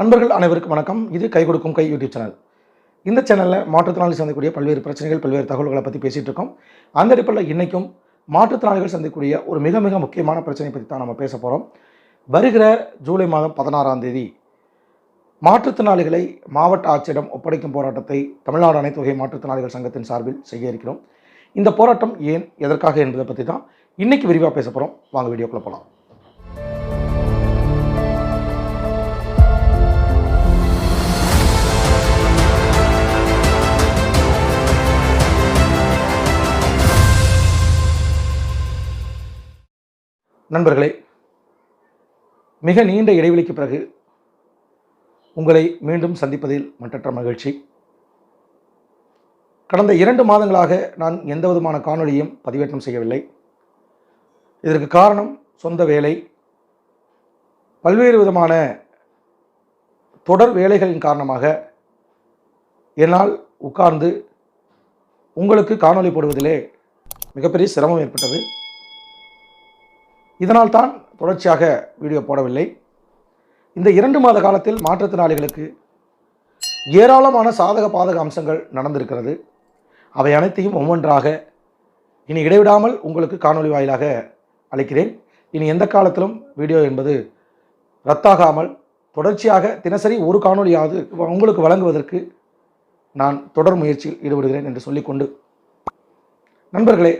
நண்பர்கள் அனைவருக்கும் வணக்கம். இது கை கொடுக்கும் கை யூடியூப் சேனல். இந்த சேனலில் மாற்றுத்திறனாளி சந்திக்கக்கூடிய பல்வேறு பிரச்சனைகள் பல்வேறு தகவல்களை பற்றி பேசிகிட்டு இருக்கோம். அந்த அடிப்படையில் இன்றைக்கும் மாற்றுத்திறனாளிகள் சந்திக்கக்கூடிய ஒரு மிக மிக முக்கியமான பிரச்சனை பற்றி தான் நம்ம பேச போகிறோம் வருகிற ஜூலை மாதம் பதினாறாம் தேதி மாற்றுத்திறனாளிகளை மாவட்ட ஆட்சியிடம் ஒப்படைக்கும் போராட்டத்தை தமிழ்நாடு அனைத்து வகை மாற்றுத்திறனாளிகள் சங்கத்தின் சார்பில் செய்ய இருக்கிறோம். இந்த போராட்டம் ஏன் எதற்காக என்பதை பற்றி தான் இன்றைக்கி விரிவாக பேச போகிறோம் வாங்க வீடியோக்குள்ள போகலாம் நண்பர்களே மிக நீண்ட இடைவெளிக்கு பிறகு உங்களை மீண்டும் சந்திப்பதில் மற்றற்ற மகிழ்ச்சி. கடந்த இரண்டு மாதங்களாக நான் எந்த விதமான காணொலியும் பதிவேற்றம் செய்யவில்லை. இதற்கு காரணம் சொந்த வேலை பல்வேறு விதமான தொடர் வேலைகளின் காரணமாக என்னால் உட்கார்ந்து உங்களுக்கு காணொளி போடுவதிலே மிகப்பெரிய சிரமம் ஏற்பட்டது. இதனால் தான் தொடர்ச்சியாக வீடியோ போடவில்லை. இந்த இரண்டு மாத காலத்தில் மாற்றுத்திறனாளிகளுக்கு ஏராளமான சாதக பாதக அம்சங்கள் நடந்திருக்கிறது. அவை அனைத்தையும் ஒவ்வொன்றாக இனி இடைவிடாமல் உங்களுக்கு காணொளி வாயிலாக அளிக்கிறேன் இனி எந்த காலத்திலும் வீடியோ என்பது ரத்தாகாமல் தொடர்ச்சியாக தினசரி ஒரு காணொளியாவது உங்களுக்கு வழங்குவதற்கு நான் தொடர் முயற்சியில் ஈடுபடுகிறேன் என்று சொல்லிக்கொண்டு. நண்பர்களே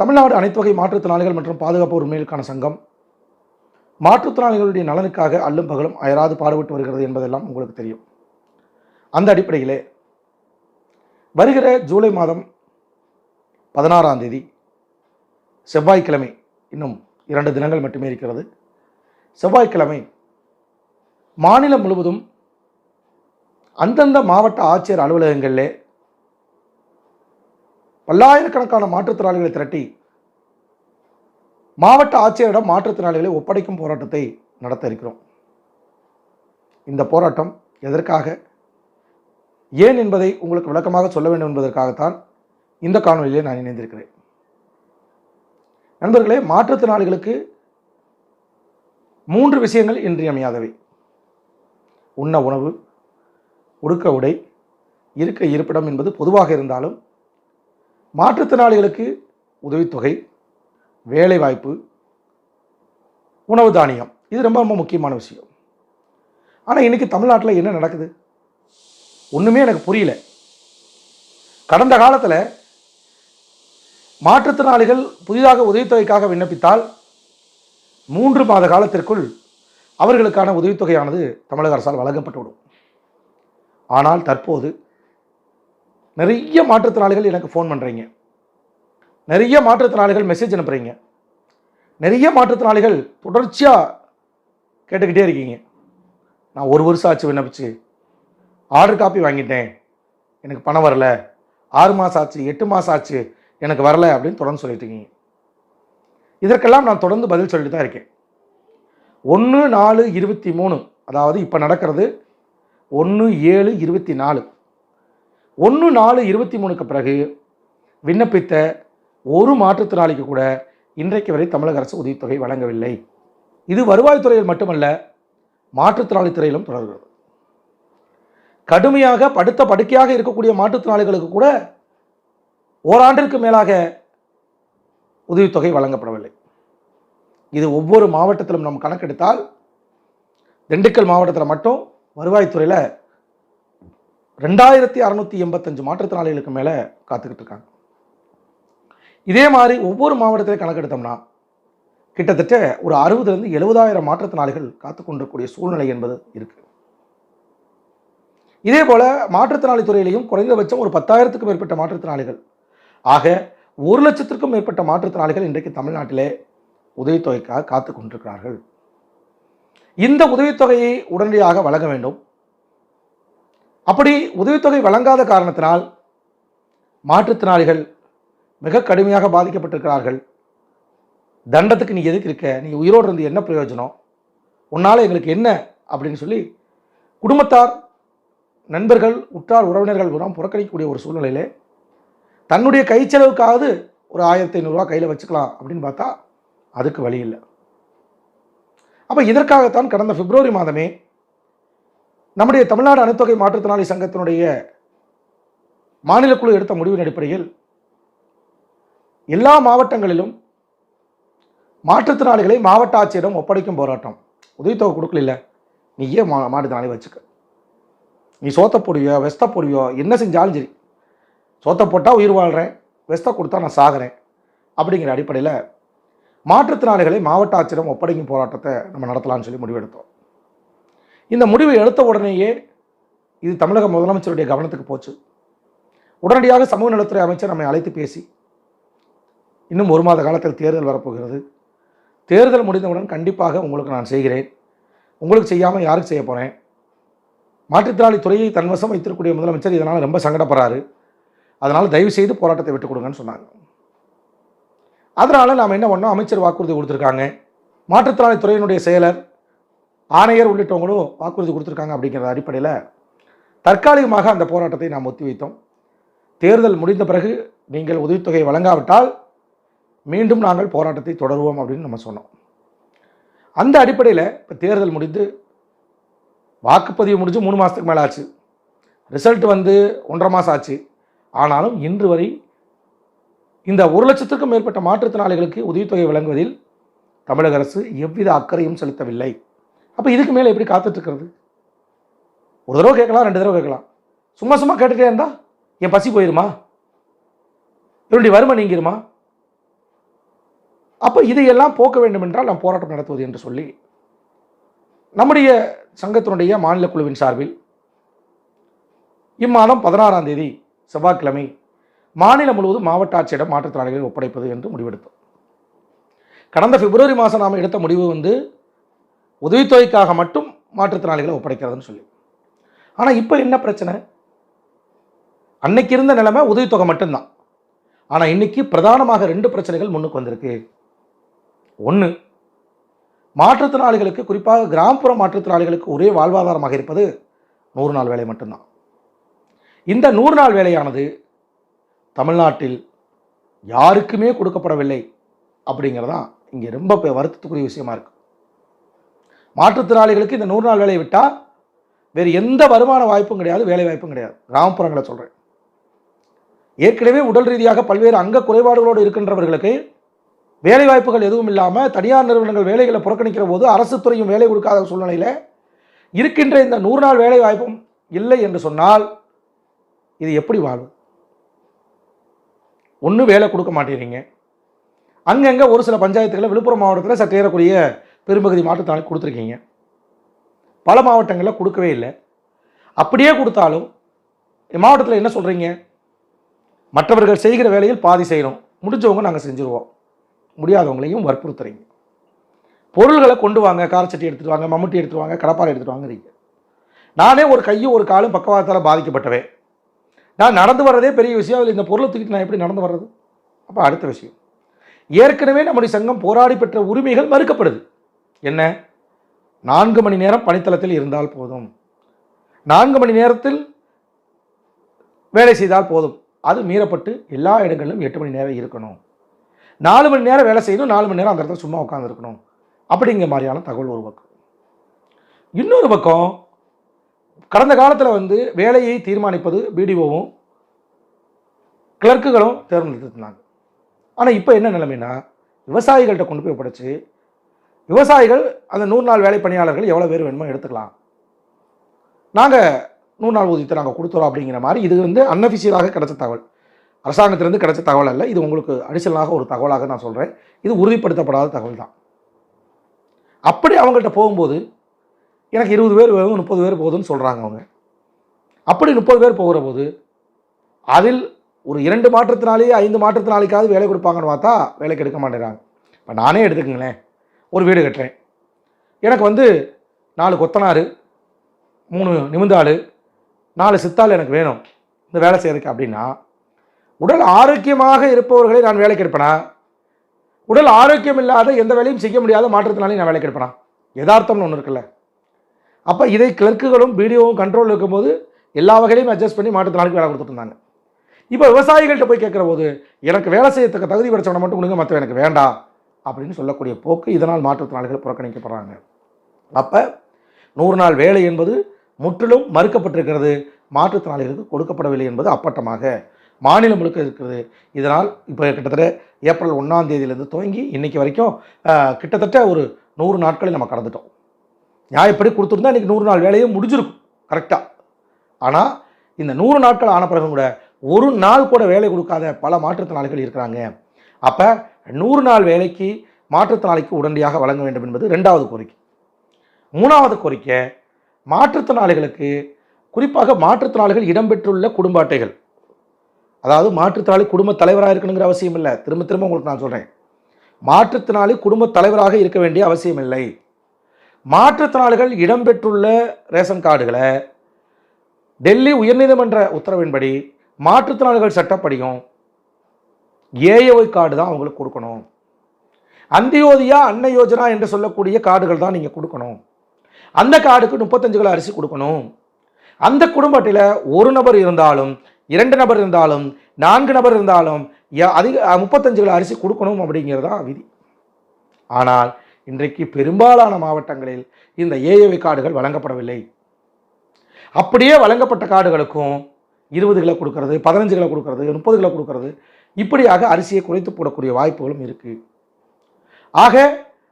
தமிழ்நாடு அனைத்து வகை மாற்றுத்திறனாளிகள் மற்றும் பாதுகாப்பு உரிமைகளுக்கான சங்கம். மாற்றுத்திறனாளிகளுடைய நலனுக்காக அல்லும் பகலும் அயராது பாடுபட்டு வருகிறது என்பதெல்லாம் உங்களுக்கு தெரியும். அந்த அடிப்படையிலே வருகிற ஜூலை மாதம் பதினாறாம் தேதி செவ்வாய்க்கிழமை இன்னும் இரண்டு தினங்கள் மட்டுமே இருக்கிறது. செவ்வாய்க்கிழமை மாநிலம் முழுவதும் அந்தந்த மாவட்ட ஆட்சியர் அலுவலகங்களிலே பல்லாயிரக்கணக்கான மாற்றுத்திறனாளிகளை திரட்டி மாவட்ட ஆட்சியரிடம் மாற்றுத்திறனாளிகளை ஒப்படைக்கும் போராட்டத்தை நடத்த இருக்கிறோம். இந்த போராட்டம் எதற்காக? ஏன் என்பதை உங்களுக்கு விளக்கமாக சொல்ல வேண்டும் என்பதற்காகத்தான் இந்த காணொலியிலே நான் இணைந்திருக்கிறேன். நண்பர்களே மாற்றுத்திறனாளிகளுக்கு மூன்று விஷயங்கள் இன்றியமையாதவை. உண்ண உணவு உடுக்க உடை இருக்க இருப்பிடம் என்பது பொதுவாக இருந்தாலும் மாற்றுத்திறனாளிகளுக்கு உதவித்தொகை வேலைவாய்ப்பு உணவு தானியம். இது ரொம்ப ரொம்ப முக்கியமான விஷயம். ஆனால் இன்றைக்கி தமிழ்நாட்டில் என்ன நடக்குது? ஒன்றுமே எனக்கு புரியல. கடந்த காலத்தில் மாற்றுத்திறனாளிகள் புதிதாக உதவித்தொகைக்காக விண்ணப்பித்தால் மூன்று மாத காலத்திற்குள் அவர்களுக்கான உதவித்தொகையானது தமிழக அரசால் வழங்கப்பட்டுவிடும். ஆனால் தற்போது நிறைய மாற்றுத்திறனாளிகள் எனக்கு ஃபோன் பண்ணுறீங்க நிறைய மாற்றுத்திறனாளிகள் மெசேஜ் அனுப்புகிறீங்க நிறைய மாற்றுத்திறனாளிகள் தொடர்ச்சியாக கேட்டுக்கிட்டே இருக்கீங்க. நான் ஒரு வருஷம் ஆச்சு விண்ணப்பிச்சு. ஆர்டர் காப்பி வாங்கிட்டேன். எனக்கு பணம் வரல. ஆறு மாதம் ஆச்சு எட்டு மாதம் ஆச்சு எனக்கு வரல அப்படின்னு தொடர்ந்து சொல்லிட்டு இருக்கீங்க. இதற்கெல்லாம் நான் தொடர்ந்து பதில் சொல்லிட்டு தான் இருக்கேன். ஒன்று நாலு இருபத்தி மூணு அதாவது இப்போ நடக்கிறது ஒன்று ஏழு இருபத்தி நாலு. ஒன்று நாலு இருபத்தி மூணுக்கு பிறகு விண்ணப்பித்த ஒரு மாற்றுத்திறனாளிக்கு கூட இன்றைக்கு வரை தமிழக அரசு உதவித்தொகை வழங்கவில்லை. இது வருவாய்த்துறையில் மட்டுமல்ல மாற்றுத்திறனாளி துறையிலும் தொடர்கிறது. கடுமையாக படுத்த படுக்கையாக இருக்கக்கூடிய மாற்றுத்திறனாளிகளுக்கு கூட ஓராண்டிற்கு மேலாக உதவித்தொகை வழங்கப்படவில்லை. இது ஒவ்வொரு மாவட்டத்திலும் நம் கணக்கெடுத்தால் திண்டுக்கல் மாவட்டத்தில் மட்டும் வருவாய்த்துறையில் ரெண்டாயிரத்தி அறநூற்றி எண்பத்தஞ்சு மாற்றுத்திறனாளிகளுக்கு மேலே காத்துக்கிட்டு இருக்காங்க. இதே மாதிரி ஒவ்வொரு மாவட்டத்திலையும் கணக்கெடுத்தோம்னா கிட்டத்தட்ட ஒரு அறுபதுலேருந்து எழுபதாயிரம் மாற்றுத்திறனாளிகள் காத்து சூழ்நிலை என்பது இருக்கு. இதே போல மாற்றுத்திறனாளி துறையிலையும் குறைந்தபட்சம் ஒரு பத்தாயிரத்துக்கும் மேற்பட்ட மாற்றுத்திறனாளிகள். ஆக ஒரு லட்சத்திற்கும் மேற்பட்ட மாற்றுத்திறனாளிகள் இன்றைக்கு தமிழ்நாட்டிலே உதவித்தொகைக்காக காத்து கொண்டிருக்கிறார்கள் இந்த உதவித்தொகையை உடனடியாக வழங்க வேண்டும். அப்படி உதவித்தொகை வழங்காத காரணத்தினால் மாற்றுத்திறனாளிகள் மிக கடுமையாக பாதிக்கப்பட்டிருக்கிறார்கள். தண்டத்துக்கு நீ எதுக்கு இருக்க? நீ உயிரோடு இருந்து என்ன பிரயோஜனம்? உன்னால் எங்களுக்கு என்ன? அப்படின்னு சொல்லி குடும்பத்தார் நண்பர்கள் உற்றார் உறவினர்கள் கூட புறக்கணிக்கக்கூடிய ஒரு சூழ்நிலையிலே தன்னுடைய கை செலவுக்காவது ஒரு ஆயிரத்தி ஐநூறுரூவா கையில் வச்சுக்கலாம் அப்படின்னு பார்த்தா அதுக்கு வழி இல்லை. அப்போ இதற்காகத்தான் கடந்த பிப்ரவரி மாதமே நம்முடைய தமிழ்நாடு அணுத்தொகை மாற்றுத்திறனாளி சங்கத்தினுடைய மாநில குழு எடுத்த முடிவின் அடிப்படையில் எல்லா மாவட்டங்களிலும் மாற்றுத்திறனாளிகளை மாவட்ட ஆட்சியரிடம் ஒப்படைக்கும் போராட்டம். உதவித்தொகை கொடுக்கல நீ ஏன் மா மாற்றுத்திறனாளி வச்சுக்க? நீ சோத்த பொடியோ வெஸ்த பொடியோ என்ன செஞ்சாலும் சரி. சோத்த போட்டால் உயிர் வாழ்கிறேன் வெஸ்த கொடுத்தா நான் சாகிறேன் அப்படிங்கிற அடிப்படையில் மாற்றுத்திறனாளிகளை மாவட்ட ஆட்சியரிடம் ஒப்படைக்கும் போராட்டத்தை நம்ம நடத்தலாம்னு சொல்லி முடிவெடுத்தோம். இந்த முடிவை எடுத்த உடனேயே இது தமிழக முதலமைச்சருடைய கவனத்துக்கு போச்சு. உடனடியாக சமூக நலத்துறை அமைச்சர் நம்மை அழைத்து பேசி இன்னும் ஒரு மாத காலத்தில் தேர்தல் வரப்போகிறது. தேர்தல் முடிந்தவுடன் கண்டிப்பாக உங்களுக்கு நான் செய்கிறேன். உங்களுக்கு செய்யாமல் யாருக்கு செய்ய போகிறேன் மாற்றுத்திறனாளி துறையை தன்வசம் வைத்திருக்கக்கூடிய முதலமைச்சர் இதனால் ரொம்ப சங்கடப்படுறாரு. அதனால் தயவு செய்து போராட்டத்தை விட்டு கொடுங்கன்னு சொன்னாங்க. அதனால் நாம் என்ன பண்ணோம்? அமைச்சர் வாக்குறுதி கொடுத்துருக்காங்க. மாற்றுத்திறனாளி துறையினுடைய செயலர் ஆணையர் உள்ளிட்டவங்களும் வாக்குறுதி கொடுத்துருக்காங்க அப்படிங்கிற அடிப்படையில் தற்காலிகமாக அந்த போராட்டத்தை நாம் ஒத்தி வைத்தோம் தேர்தல் முடிந்த பிறகு நீங்கள் உதவித்தொகை வழங்காவிட்டால் மீண்டும் நாங்கள் போராட்டத்தை தொடருவோம் அப்படின்னு நம்ம சொன்னோம். அந்த அடிப்படையில் இப்போ தேர்தல் முடிந்து வாக்குப்பதிவு முடிஞ்சு மூணு மாதத்துக்கு மேலே ஆச்சு. ரிசல்ட் வந்து ஒன்றரை மாதம் ஆச்சு. ஆனாலும் இன்று வரை இந்த ஒரு லட்சத்துக்கும் மேற்பட்ட மாற்றுத்திறனாளிகளுக்கு உதவித்தொகை வழங்குவதில் தமிழக அரசு எவ்வித அக்கறையும் செலுத்தவில்லை. அப்போ இதுக்கு மேலே எப்படி காத்துட்ருக்கிறது ஒரு தடவை கேட்கலாம் ரெண்டு தடவை கேட்கலாம். சும்மா சும்மா கேட்டுகிட்டே இருந்தா என் பசி போயிருமா? என்னுடைய வறுமை நீங்கிருமா? அப்போ இதையெல்லாம் போக்க வேண்டும் என்றால் நாம் போராட்டம் நடத்துவது என்று சொல்லி நம்முடைய சங்கத்தினுடைய மாநில குழுவின் சார்பில் இம்மாதம் பதினாறாம் தேதி செவ்வாய்க்கிழமை மாநிலம் முழுவதும் மாவட்ட ஆட்சியிடம் மாற்றுத்திறனாளிகளை ஒப்படைப்பது என்று முடிவெடுத்தோம். கடந்த பிப்ரவரி மாதம் நாம் எடுத்த முடிவு வந்து உதவித்தொகைக்காக மட்டும் மாற்றுத்திறனாளிகளை ஒப்படைக்கிறதுன்னு சொல்லி. ஆனால் இப்போ என்ன பிரச்சனை? அன்னைக்கு இருந்த நிலைமை உதவித்தொகை மட்டும்தான். ஆனால் இன்னைக்கு பிரதானமாக ரெண்டு பிரச்சனைகள் முன்னுக்கு வந்திருக்கு. ஒன்று மாற்றுத்திறனாளிகளுக்கு குறிப்பாக கிராமப்புற மாற்றுத்திறனாளிகளுக்கு ஒரே வாழ்வாதாரமாக இருப்பது நூறு நாள் வேலை மட்டும்தான். இந்த நூறு நாள் வேலையானது தமிழ்நாட்டில் யாருக்குமே கொடுக்கப்படவில்லை அப்படிங்கிறதான் இங்கே ரொம்ப பெ- வருத்தத்துக்குரிய விஷயமா இருக்குது மாற்றுத்திறனாளிகளுக்கு இந்த நூறு நாள் வேலையை விட்டால் வேறு எந்த வருமான வாய்ப்பும் கிடையாது வேலை வாய்ப்பும் கிடையாது. கிராமப்புறங்களை சொல்கிறேன் ஏற்கனவே உடல் ரீதியாக பல்வேறு அங்க குறைபாடுகளோடு இருக்கின்றவர்களுக்கு வேலை வாய்ப்புகள் எதுவும் இல்லாமல் தனியார் நிறுவனங்கள் வேலைகளை புறக்கணிக்கிற போது அரசு துறையும் வேலை கொடுக்காத சூழ்நிலையில் இருக்கின்ற இந்த நூறு நாள் வேலை வாய்ப்பும் இல்லை என்று சொன்னால் இது எப்படி வாழும்? ஒன்றும் வேலை கொடுக்க மாட்டேறீங்க அங்கங்கே ஒரு சில பஞ்சாயத்துகளில் விழுப்புரம் மாவட்டத்தில் சற்று ஏறக்குறைய பெரும்பகுதி மாற்றுத்தாளி கொடுத்துருக்கீங்க. பல மாவட்டங்களில் கொடுக்கவே இல்லை. அப்படியே கொடுத்தாலும் மாவட்டத்தில் என்ன சொல்கிறீங்க மற்றவர்கள் செய்கிற வேலையில் பாதி செய்கிறோம் முடிஞ்சவங்க நாங்கள் செஞ்சுருவோம். முடியாதவங்களையும் வற்புறுத்துறீங்க. பொருள்களை கொண்டு வாங்க காரச்சட்டி எடுத்துட்டு வாங்க மம்முட்டி எடுத்துட்டு வாங்க கடப்பாரை எடுத்துட்டு வாங்குறீங்க. நானே ஒரு கையும் ஒரு காலும் பக்கவாதத்தால் பாதிக்கப்பட்டவேன் நான் நடந்து வர்றதே பெரிய விஷயம். அதில் இந்த பொருளை தூக்கிட்டு நான் எப்படி நடந்து வர்றது? அப்போ அடுத்த விஷயம். ஏற்கனவே நம்முடைய சங்கம் போராடி பெற்ற உரிமைகள் மறுக்கப்படுது. என்ன? நான்கு மணி நேரம் பணித்தளத்தில் இருந்தால் போதும். நான்கு மணி நேரத்தில் வேலை செய்தால் போதும். அது மீறப்பட்டு எல்லா இடங்களிலும் எட்டு மணி நேரம் இருக்கணும். நாலு மணி நேரம் வேலை செய்யணும் நாலு மணி நேரம் அந்த இடத்துல சும்மா உட்காந்துருக்கணும் அப்படிங்கிற மாதிரியான தகவல் ஒரு பக்கம். இன்னொரு பக்கம் கடந்த காலத்தில் வந்து வேலையை தீர்மானிப்பது பிடிஓவும் கிளர்க்குகளும் தேர்ந்தெடுத்திருந்தாங்க. ஆனால் இப்போ என்ன நிலைமைனா விவசாயிகள்கிட்ட கொண்டு போய் படைச்சு விவசாயிகள் அந்த நூறு நாள் வேலை பணியாளர்கள் எவ்வளோ பேர் வேணுமோ எடுத்துக்கலாம். நாங்கள் நூறு நாள் ஊதியத்தை நாங்கள் கொடுத்துறோம் அப்படிங்கிற மாதிரி இது வந்து அன்அஃபிஷியலாக கிடைச்ச தகவல். அரசாங்கத்திலேருந்து கிடைச்ச தகவல் அல்ல. இது உங்களுக்கு அடிஷனலாக ஒரு தகவலாக நான் சொல்கிறேன் இது உறுதிப்படுத்தப்படாத தகவல் தான். அப்படி அவங்கள்ட்ட போகும்போது எனக்கு இருபது பேர் வேணும் முப்பது பேர் போதும்னு சொல்கிறாங்க அவங்க. அப்படி முப்பது பேர் போகிற போது அதில் ஒரு இரண்டு மாற்றத்தினாலேயே ஐந்து மாற்றத்தினாலேக்காவது வேலை கொடுப்பாங்கன்னு பார்த்தா வேலைக்கு எடுக்க மாட்டேறாங்க இப்போ நானே எடுத்துக்கங்களேன். ஒரு வீடு கட்டுறேன். எனக்கு வந்து நாலு கொத்தனார் மூணு நிமிந்தாள் நாலு சித்தாள் எனக்கு வேணும். இந்த வேலை செய்யறதுக்கு அப்படின்னா உடல் ஆரோக்கியமாக இருப்பவர்களை நான் வேலைக்கு எடுப்பேனா? உடல் ஆரோக்கியம் இல்லாத எந்த வேலையும் செய்ய முடியாத மாற்றத்தினாலையும் நான் வேலைக்கு எடுப்பேனா? யதார்த்தம்னு ஒன்று இருக்குல்ல. அப்போ இதை கிளர்க்குகளும் பிடிஓவும் கண்ட்ரோல் இருக்கும்போது எல்லா வகையிலையும் அட்ஜஸ்ட் பண்ணி மாற்றுத்திறனாளிக்கு வேலை கொடுத்துட்டு இருந்தாங்க. இப்போ விவசாயிகள்கிட்ட போய் கேட்குற போது எனக்கு வேலை செய்யத்தக்க தகுதி படைச்சவனை மட்டும் கொடுங்க மற்ற எனக்கு வேண்டாம். அப்படின்னு சொல்லக்கூடிய போக்கு இதனால் மாற்றுத்திறனாளிகள் புறக்கணிக்கப்படுறாங்க. அப்போ நூறு நாள் வேலை என்பது முற்றிலும் மறுக்கப்பட்டிருக்கிறது. மாற்றுத்திறனாளிகளுக்கு கொடுக்கப்படவில்லை என்பது அப்பட்டமாக. மாநிலம் முழுக்க இருக்கிறது. இதனால் இப்போ கிட்டத்தட்ட ஏப்ரல் ஒன்றாம் தேதியிலேருந்து துவங்கி இன்றைக்கி வரைக்கும் கிட்டத்தட்ட ஒரு நூறு நாட்களை நம்ம கடந்துட்டோம். நியாயப்படி கொடுத்துருந்தா இன்றைக்கி நூறு நாள் வேலையும் முடிஞ்சிருக்கும். கரெக்டாக ஆனால் இந்த நூறு நாட்கள் ஆன பிறகு கூட ஒரு நாள் கூட வேலை கொடுக்காத பல மாற்றுத்திறனாளிகள் இருக்கிறாங்க. அப்போ நூறு நாள் வேலைக்கு மாற்றுத்திறனாளிக்கு உடனடியாக வழங்க வேண்டும் என்பது ரெண்டாவது கோரிக்கை. மூணாவது கோரிக்கை மாற்றுத்திறனாளிகளுக்கு குறிப்பாக மாற்றுத்திறனாளிகள் இடம்பெற்றுள்ள குடும்ப அட்டைகள். அதாவது மாற்றுத்திறனாளி குடும்ப தலைவராக இருக்கணுங்கிற அவசியம் இல்லை. திரும்ப திரும்ப உங்களுக்கு நான் சொல்கிறேன் மாற்றுத்திறனாளி குடும்ப தலைவராக இருக்க வேண்டிய அவசியம் இல்லை. மாற்றுத்திறனாளிகள் இடம்பெற்றுள்ள ரேஷன் கார்டுகளை டெல்லி உயர்நீதிமன்ற உத்தரவின்படி மாற்றுத்திறனாளிகள் சட்டப்படியும் ஏஏஒய் கார்டு தான் அவங்களுக்கு கொடுக்கணும். அந்தியோதியா அன்ன யோஜனா என்று சொல்லக்கூடிய கார்டுகள் தான் நீங்கள் கொடுக்கணும். அந்த கார்டுக்கு முப்பத்தஞ்சு கிலோ அரிசி கொடுக்கணும். அந்த குடும்ப அட்டையில் ஒரு நபர் இருந்தாலும் இரண்டு நபர் இருந்தாலும் நான்கு நபர் இருந்தாலும் அதிக முப்பத்தஞ்சு கிலோ அரிசி கொடுக்கணும் அப்படிங்கிறது தான் விதி. ஆனால் இன்றைக்கு பெரும்பாலான மாவட்டங்களில் இந்த ஏஏவி கார்டுகள் வழங்கப்படவில்லை. அப்படியே வழங்கப்பட்ட கார்டுகளுக்கும் இருபது கிலோ கொடுக்கறது பதினஞ்சு கிலோ கொடுக்கறது முப்பது கிலோ கொடுக்கறது இப்படியாக அரிசியை குறைத்து போடக்கூடிய வாய்ப்புகளும் இருக்குது ஆக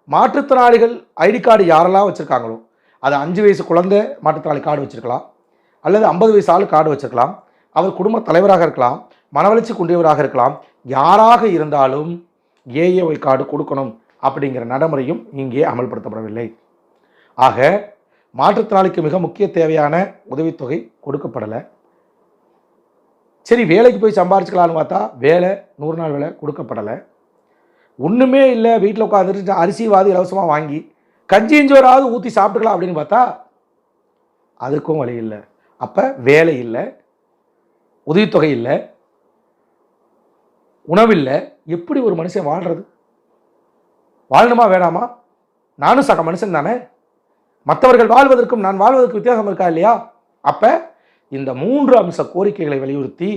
மாற்றுத்திறனாளிகள் ஐடி கார்டு யாரெல்லாம் வச்சுருக்காங்களோ அது அஞ்சு வயசு குழந்தை மாற்றுத்திறனாளி கார்டு வச்சுருக்கலாம் அல்லது ஐம்பது வயசு ஆள் கார்டு வச்சுருக்கலாம் அவர் குடும்ப தலைவராக இருக்கலாம் மனவளர்ச்சி குன்றியவராக இருக்கலாம் யாராக இருந்தாலும் ஏஏஒய் கார்டு கொடுக்கணும் அப்படிங்கிற நடைமுறையும் இங்கே அமல்படுத்தப்படவில்லை. ஆக மாற்றுத்திறனாளிக்கு மிக முக்கிய தேவையான உதவித்தொகை கொடுக்கப்படலை. சரி வேலைக்கு போய் சம்பாரிச்சுக்கலான்னு பார்த்தா வேலை நூறு நாள் வேலை கொடுக்கப்படலை. ஒன்றுமே இல்லை வீட்டில் உட்காந்துட்டு அரிசி வாதி இலவசமாக வாங்கி கஞ்சிஞ்சோராவது ஊற்றி சாப்பிட்டுக்கலாம் அப்படின்னு பார்த்தா அதுக்கும் வழி இல்லை. அப்போ வேலை இல்லை உதவித்தொகை இல்லை உணவில்லை எப்படி ஒரு மனுஷன் வாழ்கிறது வாழணுமா வேணாமா? நானும் சக மனுஷன் தானே. மற்றவர்கள் வாழ்வதற்கும் நான் வாழ்வதற்கு வித்தியாசம் இருக்கா இல்லையா? அப்போ இந்த மூன்று அம்ச கோரிக்கைகளை வலியுறுத்தி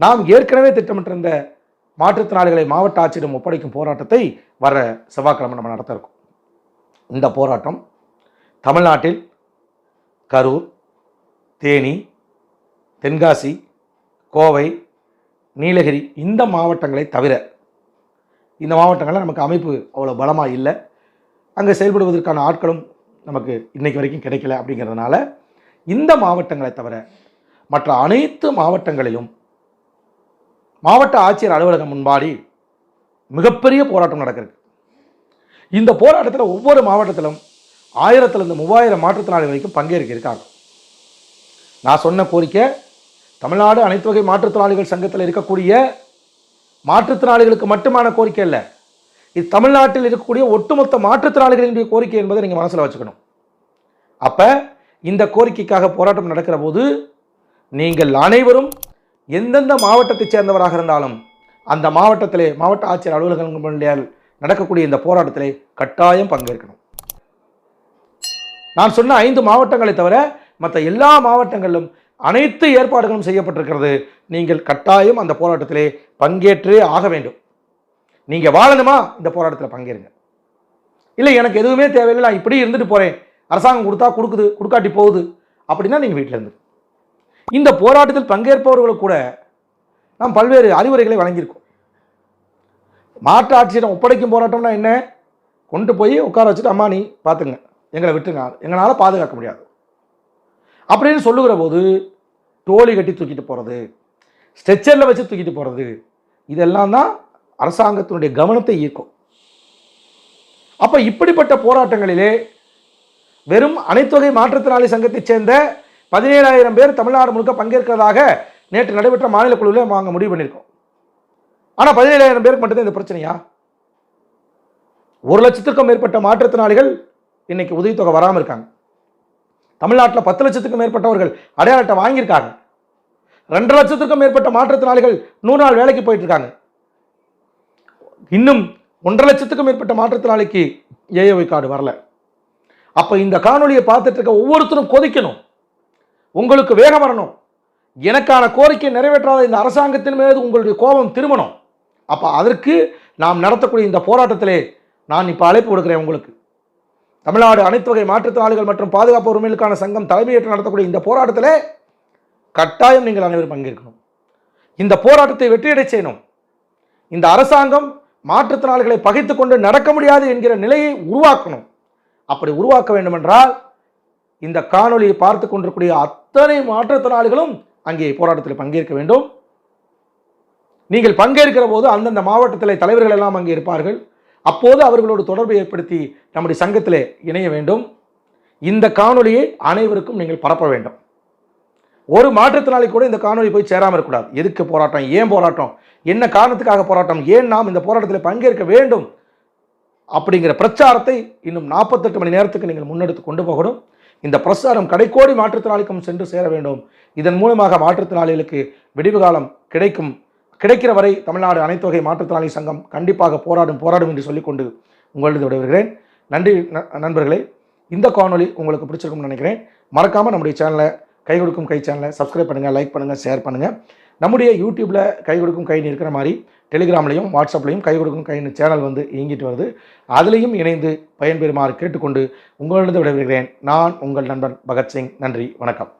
நாம் ஏற்கனவே திட்டமிட்டிருந்த மாற்றுத்திறனாளிகளை மாவட்ட ஆட்சியிடம் ஒப்படைக்கும் போராட்டத்தை வர செவ்வாய்க்கிழமை நம்ம நடத்த இருக்கோம். இந்த போராட்டம் தமிழ்நாட்டில் கரூர் தேனி தென்காசி கோவை நீலகிரி இந்த மாவட்டங்களை தவிர இந்த மாவட்டங்களில் நமக்கு அமைப்பு அவ்வளோ பலமாக இல்லை. அங்கே செயல்படுவதற்கான ஆட்களும் நமக்கு இன்றைக்கு வரைக்கும் கிடைக்கல அப்படிங்கிறதுனால இந்த மாவட்டங்களை தவிர மற்ற அனைத்து மாவட்டங்களிலும் மாவட்ட ஆட்சியர் அலுவலகம் முன்பாடி மிகப்பெரிய போராட்டம் நடக்கிறது. இந்த போராட்டத்தில் ஒவ்வொரு மாவட்டத்திலும் ஆயிரத்துலேருந்து மூவாயிரம் மாற்றுத்திறனாளி வரைக்கும் பங்கேற்கிருக்காங்க நான் சொன்ன கோரிக்கை தமிழ்நாடு அனைத்து வகை மாற்றுத்திறனாளிகள் சங்கத்தில் இருக்கக்கூடிய மாற்றுத்திறனாளிகளுக்கு மட்டுமான கோரிக்கை இல்லை. இது தமிழ்நாட்டில் இருக்கக்கூடிய ஒட்டுமொத்த மாற்றுத்திறனாளிகளினுடைய கோரிக்கை என்பதை நீங்கள் மனசில் வச்சுக்கணும். அப்போ இந்த கோரிக்கைக்காக போராட்டம் நடக்கிற போது நீங்கள் அனைவரும் எந்தெந்த மாவட்டத்தைச் சேர்ந்தவராக இருந்தாலும் அந்த மாவட்டத்திலே மாவட்ட ஆட்சியர் அலுவலகங்கள் நடக்கக்கூடிய இந்த போராட்டத்திலே கட்டாயம் பங்கேற்கணும். நான் சொன்ன ஐந்து மாவட்டங்களை தவிர மற்ற எல்லா மாவட்டங்களிலும் அனைத்து ஏற்பாடுகளும் செய்யப்பட்டிருக்கிறது. நீங்கள் கட்டாயம் அந்த போராட்டத்திலே பங்கேற்றே ஆக வேண்டும். நீங்கள் வாழணுமா? இந்த போராட்டத்தில் பங்கேறுங்க. இல்லை எனக்கு எதுவுமே தேவையில்லை. நான் இப்படி இருந்துட்டு போகிறேன் அரசாங்கம் கொடுத்தா கொடுக்குது கொடுக்காட்டி போகுது அப்படின்னா நீங்கள் வீட்டில் இருந்து இந்த போராட்டத்தில் பங்கேற்பவர்களுக்கு கூட நாம் பல்வேறு அறிவுரைகளை வழங்கியிருக்கோம். மாற்று ஆட்சியிடம் ஒப்படைக்கும் போராட்டம்னா என்ன? கொண்டு போய் உட்கார வச்சுட்டு அம்மா நீ பார்த்துங்க எங்களை விட்டுங்க எங்களால் பாதுகாக்க முடியாது. அப்படின்னு சொல்லுகிற போது டோலி கட்டி தூக்கிட்டு போகிறது ஸ்ட்ரெச்சரில் வச்சு தூக்கிட்டு போகிறது இதெல்லாம் தான் அரசாங்கத்தினுடைய கவனத்தை ஈர்க்கும். அப்போ இப்படிப்பட்ட போராட்டங்களிலே வெறும் அனைத்துவகை மாற்றுத்திறனாளி சங்கத்தைச் சேர்ந்த பதினேழாயிரம் பேர் தமிழ்நாடு முழுக்க பங்கேற்கிறதாக நேற்று நடைபெற்ற மாநில குழுவில் நாங்கள் முடிவு பண்ணியிருக்கோம். ஆனால் பதினேழாயிரம் பேருக்கு மட்டும்தான் இந்த பிரச்சனையா? ஒரு லட்சத்துக்கும் மேற்பட்ட மாற்றுத்திறனாளிகள் இன்னைக்கு உதவித்தொகை வராமல் இருக்காங்க. தமிழ்நாட்டில் பத்து லட்சத்துக்கும் மேற்பட்டவர்கள் அடையாள அட்டை வாங்கியிருக்காங்க. ரெண்டரை லட்சத்துக்கும் மேற்பட்ட மாற்றுத்திறனாளிகள் நூறு நாள் வேலைக்கு போயிட்டு இருக்காங்க இன்னும் ஒன்றரை லட்சத்துக்கும் மேற்பட்ட மாற்றுத்திறனாளிக்கு ஏஏஒய் கார்டு வரல. அப்போ இந்த காணொலியை பார்த்துட்டு இருக்க ஒவ்வொருத்தரும் கொதிக்கணும். உங்களுக்கு வேகம் வரணும். எனக்கான கோரிக்கை நிறைவேற்றாத இந்த அரசாங்கத்தின் மீது உங்களுடைய கோபம் திரும்பணும். அப்போ அதற்கு நாம் நடத்தக்கூடிய இந்த போராட்டத்திலே நான் இப்போ அழைப்பு கொடுக்குறேன் உங்களுக்கு. தமிழ்நாடு அனைத்து வகை மாற்றுத்திறனாளிகள் மற்றும் பாதுகாப்பு உரிமைகளுக்கான சங்கம் தலைமையேற்று நடத்தக்கூடிய இந்த போராட்டத்தில் கட்டாயம் நீங்கள் அனைவரும் பங்கேற்கணும். இந்த போராட்டத்தை வெற்றியடை செய்யணும். இந்த அரசாங்கம் மாற்றுத்திறனாளிகளை பகைத்துக் கொண்டு நடக்க முடியாது என்கிற நிலையை உருவாக்கணும். அப்படி உருவாக்க வேண்டுமென்றால் இந்த காணொலியை பார்த்து கொண்டிருக்கூடிய அத்தனை மாற்றுத்திறனாளிகளும் அங்கே போராட்டத்தில் பங்கேற்க வேண்டும். நீங்கள் பங்கேற்கிற போது அந்தந்த மாவட்டத்தில் தலைவர்கள் எல்லாம் அங்கே இருப்பார்கள். அப்போது அவர்களோடு தொடர்பு ஏற்படுத்தி நம்முடைய சங்கத்தில் இணைய வேண்டும். இந்த காணொலியை அனைவருக்கும் நீங்கள் பரப்ப வேண்டும். ஒரு மாற்றுத்திறனாளி கூட இந்த காணொலி போய் சேராமல் இருக்கக்கூடாது. எதுக்கு போராட்டம்? ஏன் போராட்டம்? என்ன காரணத்துக்காக போராட்டம்? ஏன் நாம் இந்த போராட்டத்தில் பங்கேற்க வேண்டும்? அப்படிங்கிற பிரச்சாரத்தை இன்னும் நாற்பத்தெட்டு மணி நேரத்துக்கு நீங்கள் முன்னெடுத்து கொண்டு போகணும். இந்த பிரச்சாரம் கடைக்கோடி மாற்றுத்திறனாளிக்கும் சென்று சேர வேண்டும். இதன் மூலமாக மாற்றுத்திறனாளிகளுக்கு விடிவு காலம் கிடைக்கும். கிடைக்கிற வரை தமிழ்நாடு அனைத்து வகை மாற்றுத்திறனாளி சங்கம் கண்டிப்பாக போராடும் போராடும் என்று சொல்லிக்கொண்டு உங்களது விடைபெறுகிறேன். நன்றி ந- நண்பர்களே. இந்த காணொளி உங்களுக்கு பிடிச்சிருக்கும்னு நினைக்கிறேன். மறக்காமல் நம்முடைய சேனலை கை கொடுக்கும் கை சேனலை சப்ஸ்கிரைப் பண்ணுங்கள் லைக் பண்ணுங்கள் ஷேர் பண்ணுங்கள் நம்முடைய யூடியூப்பில் கை கொடுக்கும் கைன்னு இருக்கிற மாதிரி டெலிகிராம்லையும் வாட்ஸ்அப்லையும் கை கொடுக்கும் கைன்னு சேனல் வந்து இயங்கிட்டு வருது. அதிலையும் இணைந்து பயன்பெறுமாறு கேட்டுக்கொண்டு உங்களிடம் விடைபெறுகிறேன். நான் உங்கள் நண்பன் பகத்சிங். நன்றி வணக்கம்.